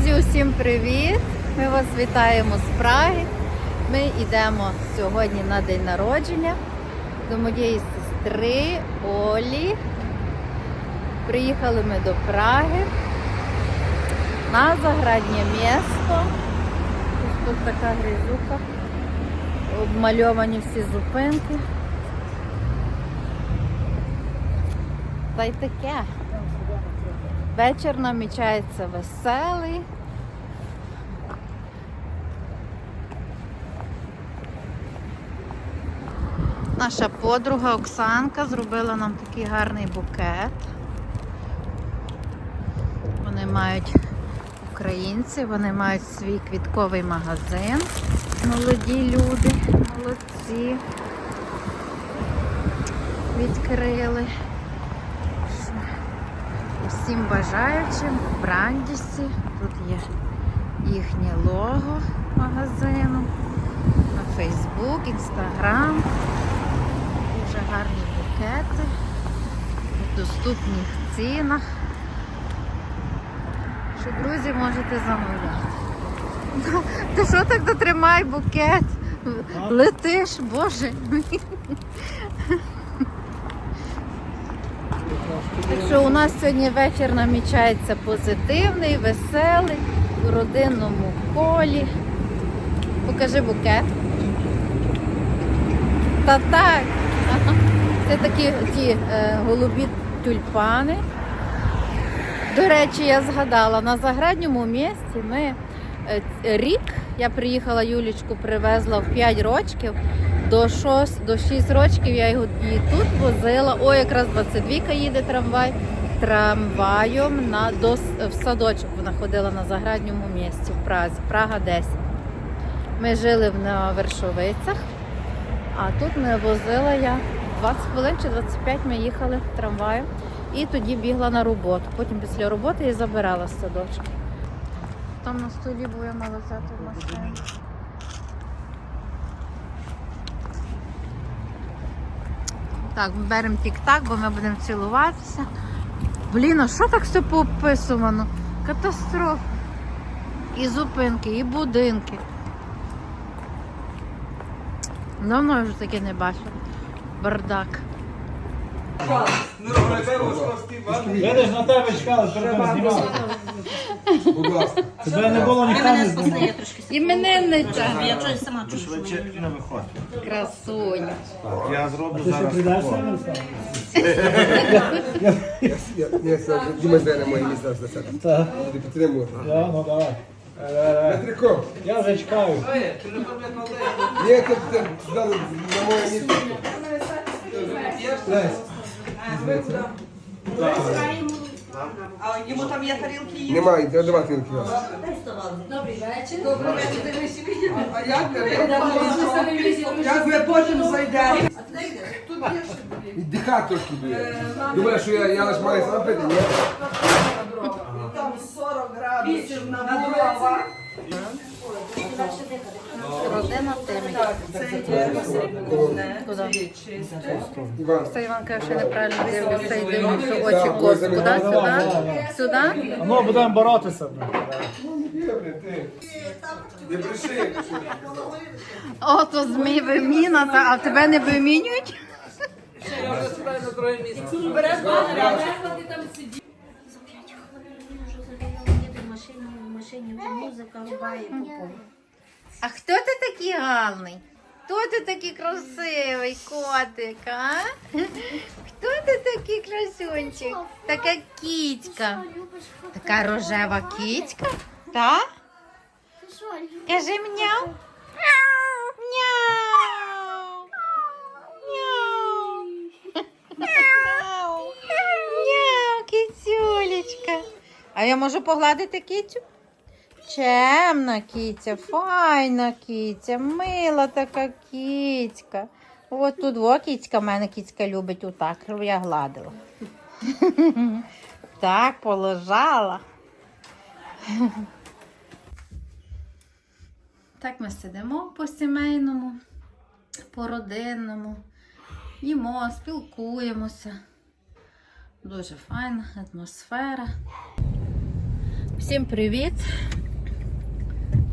Друзі, усім привіт! Ми вас вітаємо з Праги. Ми йдемо сьогодні на день народження до моєї сестри Олі. Приїхали ми до Праги на заграднє місто. Ось тут така грязюка. Обмальовані всі зупинки. Та й таке. Вечір намічається веселий. Наша подруга Оксанка зробила нам такий гарний букет. Вони мають українці, вони мають свій квітковий магазин. Молоді люди, молодці. Відкрили. Усім бажаючим в Брандісі. Тут є їхнє лого магазину. На Фейсбук, Інстаграм. Дуже гарні букети. В доступних цінах. Що, друзі, можете замовляти. Ну, Ти що так дотримай букет? Летиш, боже мій. Так що у нас сьогодні вечір намічається позитивний, веселий, у родинному колі. Покажи букет. Та так. Це такі ті е, голубі тюльпани. До речі, я згадала, на заградньому місці ми е, рік, я приїхала Юлічку, привезла в 5 років. До 6, до 6 років я його і тут возила. О, якраз 22-ка їде трамвай. Трамваєм на, до, в садочок вона ходила на заградньому місці в Празі, Прага 10. Ми жили на Вершовицях, а тут ми возила я 20 хвилин чи 25 ми їхали трамваєм і тоді бігла на роботу. Потім після роботи я забирала з садочка. Там на столі, бо я мала взяти машину. Так, ми беремо тік-так, бо ми будемо цілуватися. Блін, а що так все поописувано? Катастрофа. І зупинки, і будинки. Давно я вже таке не бачила. Бардак. Видиш, на тебе чекали, перед тим знімали. Будь ласка. Тебе не було ніхто не знімав. Іменинниця. Я щось сама чую, що Швидше не виходь. Красуня. Я зроблю Ти що, зараз. прийдеш тако. на мене? Я, я Діма йде на моє місце за. Так. Буде підтримувати. Я, ну давай. Петрико, Я вже чекаю. ні, ти ти зараз на моє місце. Лесь, А йому там є тарілки є? Немає, треба давати він кіос. А як Як ви потім зайдете? Віддихай трошки буде. Думаєш, що я, я лише маю сам пити? Ні. Там 40 градусів на вулиці. Родина темі. Іван, Це неправильно дивлюся і дивлюся очі косу. Куди? Сюди? Сюди? А ну, будемо боротися. не бреши. Ото змій виміна, та- а тебе не вимінюють? За машині, музика рубає. А хто ти такий гарний? Хто ти такий красивий котик, а? Хто ти такий красунчик? Така кітька. Така рожева кітька? Любиш? Кажи. Мяу. Мяу. А я можу погладити кицю? Чемна киця, файна киця, мила така кицька. От тут во кицька, в мене кицька любить отак, я гладила. Так, полежала. Так ми сидимо по сімейному, по родинному, їмо, спілкуємося. Дуже файна атмосфера. Всім привіт!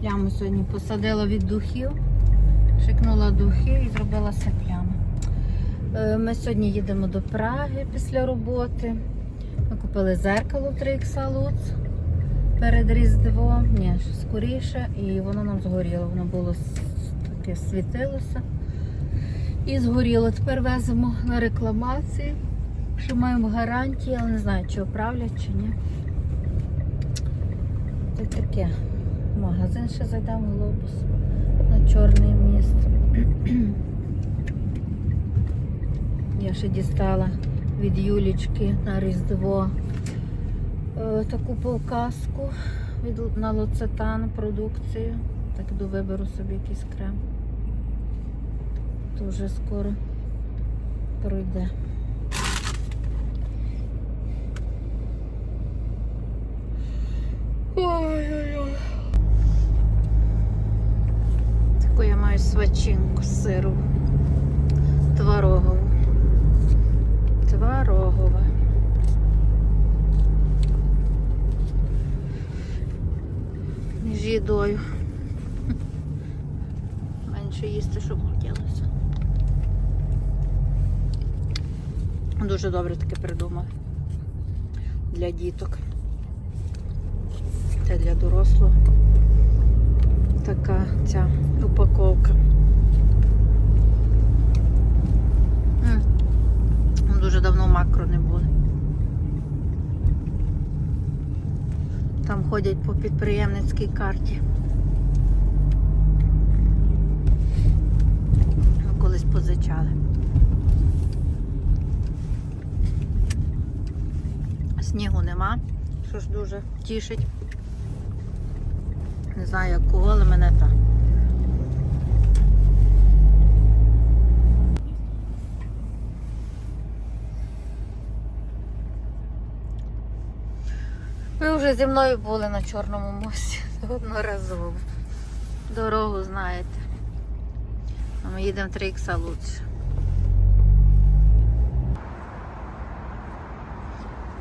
Пляму сьогодні посадила від духів, шикнула духи і зробила все плями. Е, Ми сьогодні їдемо до Праги після роботи. Ми купили зеркало 3 Луц перед Різдвом, ні, скоріше, і воно нам згоріло. Воно було таке світилося і згоріло. Тепер веземо на рекламації, що маємо гарантії, але не знаю, чи оправлять, чи ні. Це таке. В магазин ще зайдемо глобус на чорний міст. Я ще дістала від Юлічки на Різдво е, таку показку від, на лоцетан продукцію. Так іду виберу собі якийсь крем. То вже скоро пройде. Ой-ой-ой. Таку я маю свачинку з сиру. Творогову. Творогова. Між їдою. Менше їсти, щоб хотілося. Дуже добре таке придумали. Для діток. Це для дорослого. Така ця упаковка. М. Дуже давно макро не були. Там ходять по підприємницькій карті. Ми колись позичали. Снігу нема, що ж дуже тішить. Не знаю як кого, але мене так. Ви вже зі мною були на Чорному мості одноразово. Дорогу знаєте. А ми їдемо 3 ікса лучше.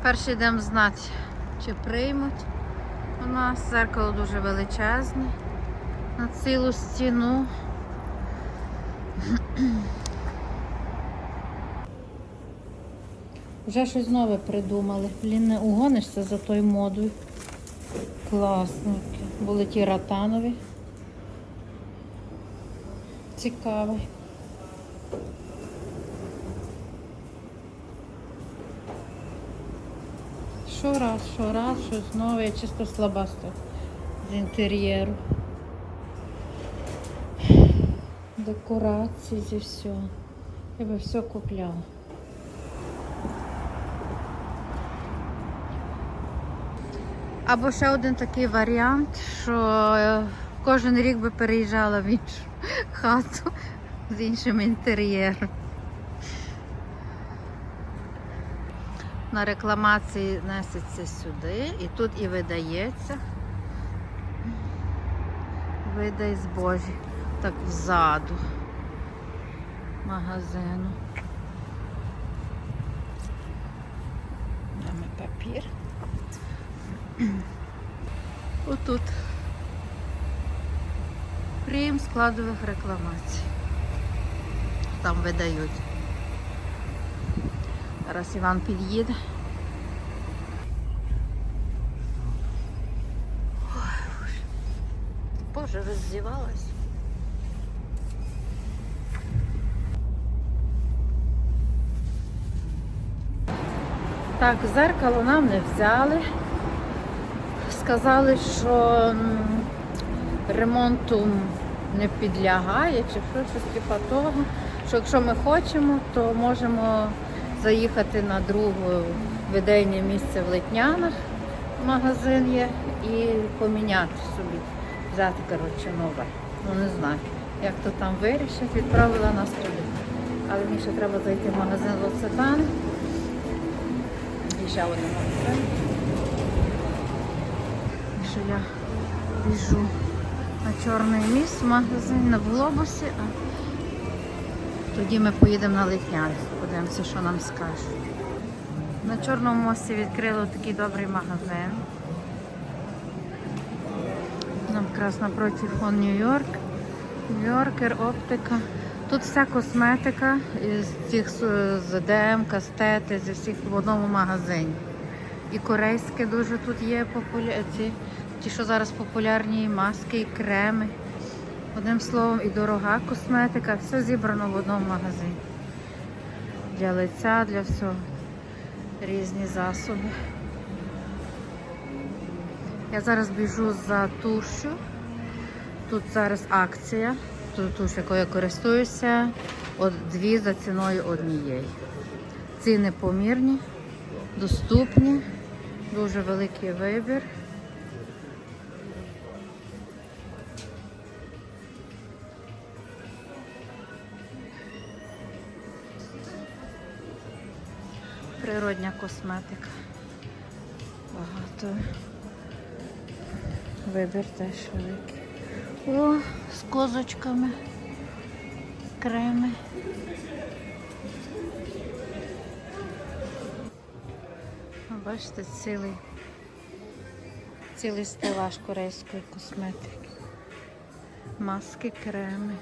Перший йдемо знати, чи приймуть. У нас зеркало дуже величезне на цілу стіну. Вже щось нове придумали. Блін, не угонишся за той модою. Класненьке. Були ті ратанові. Цікавий. Що раз, що раз, щось нове, я чисто слабасто з інтер'єру. Декорації зі всього. Я би все купляла. Або ще один такий варіант, що е, кожен рік би переїжджала в іншу хату з іншим інтер'єром. На рекламації несеться сюди і тут і видається. Видай збожі. Так взаду магазину. Маємо папір. Отут. Прийм складових рекламацій. Там видають. Зараз Іван під'їде. Боже. Роздівалась. Так, зеркало нам не взяли. Сказали, що ремонту не підлягає, чи що, щось типа того. Що якщо ми хочемо, то можемо заїхати на друге видейне місце в Летнянах, магазин є, і поміняти собі, взяти коротше, нове. Ну не знаю, як то там вирішать, відправила нас туди. Але мені ще треба зайти в магазин Лоцетан. І ще один магазин. І що я біжу на чорний міст, магазин на глобусі, тоді ми поїдемо на Литняни, подивимося, що нам скажуть. На Чорному мості відкрили такий добрий магазин. Нам якраз напроти фон Нью-Йорк. Нью-Йоркер, оптика. Тут вся косметика з цих з- з ДМ, кастети, зі всіх в одному магазині. І корейське дуже тут є популя... ці, ті, що зараз популярні, і маски, і креми. Одним словом, і дорога косметика, все зібрано в одному магазині. Для лиця, для всього. Різні засоби. Я зараз біжу за тушю. Тут зараз акція. Тут туш, якою я користуюся, от дві за ціною однієї. Ціни помірні, доступні, дуже великий вибір. Природня косметика. Багато. Вибір теж великий. О, з козочками. Креми. Бачите, цілий, цілий стелаж корейської косметики. Маски, креми.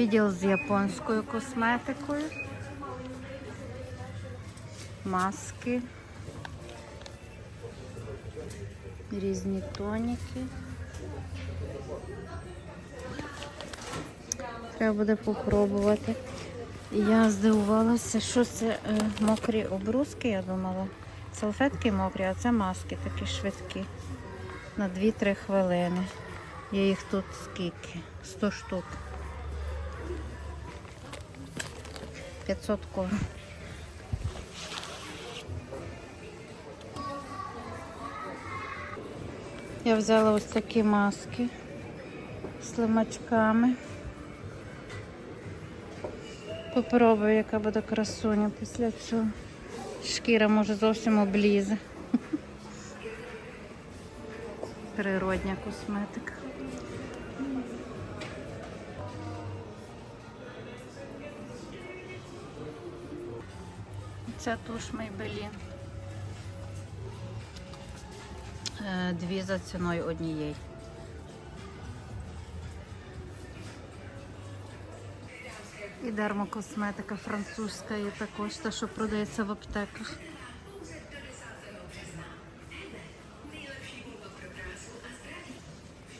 Відділ з японською косметикою. Маски. Різні тоніки. Треба буде попробувати. Я здивувалася, що це е, мокрі обрузки, я думала. Салфетки мокрі, а це маски такі швидкі. На 2-3 хвилини. Є їх тут скільки? 100 штук. 500 кор. Я взяла ось такі маски з лимачками. Попробую, яка буде красуня після цього. Шкіра може зовсім облізе. Природня косметика. Це туш Maybelline. Е, Дві за ціною однієї. І дермокосметика французька є також, та, що продається в аптеках.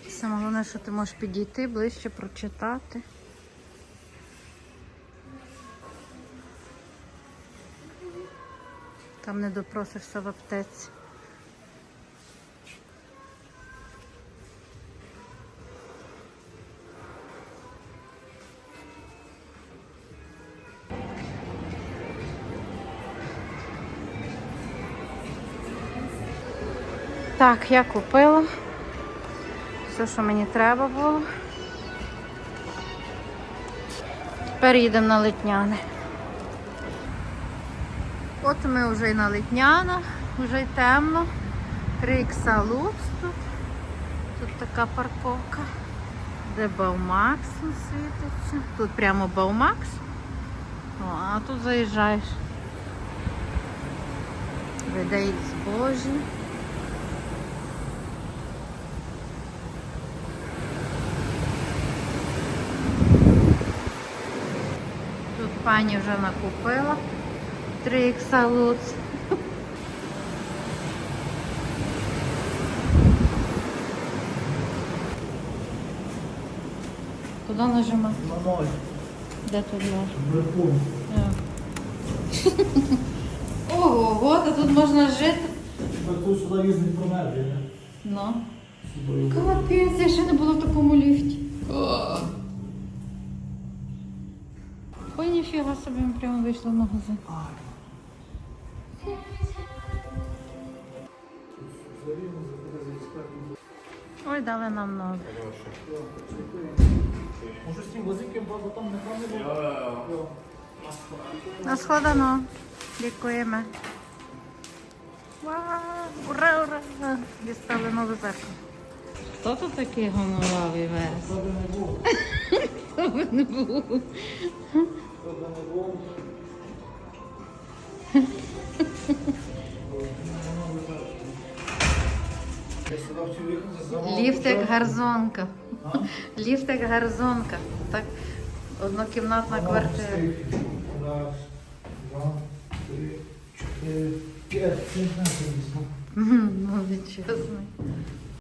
Саме головне, що ти можеш підійти ближче, прочитати. Там не допросишся в аптеці. Так, я купила все, що мені треба було. Тепер їдемо на Литняне. От ми вже й на Литнянах, вже й темно. Рикса Лукс тут. Тут така парковка, де Баумакс світиться. Тут прямо Баумакс. О, а тут заїжджаєш. Людей збожі. Тут пані вже накупила 3 ікса луц. Куди нажимати? На ноль. Де тут нож? Вверху. Ого, та тут можна жити. Тут сюди їздить промерзли. Ну. Капець, я ще не була в такому ліфті. Ой, ніфіга собі, ми прямо вийшли в магазин. Ой, дали нам нове. Може з цим возиком, бо там не там не було. На складано. Дякуємо. Вау, ура, ура! Дістали нове зеркало. Хто тут такий гонолавий весь? Хто би не був? Ліфт як гарзонка. Ліфт як гарзонка. Так, однокімнатна квартира. Раз, два, три, чотири, п'ять, п'ять, Мгм, Ну, чесний.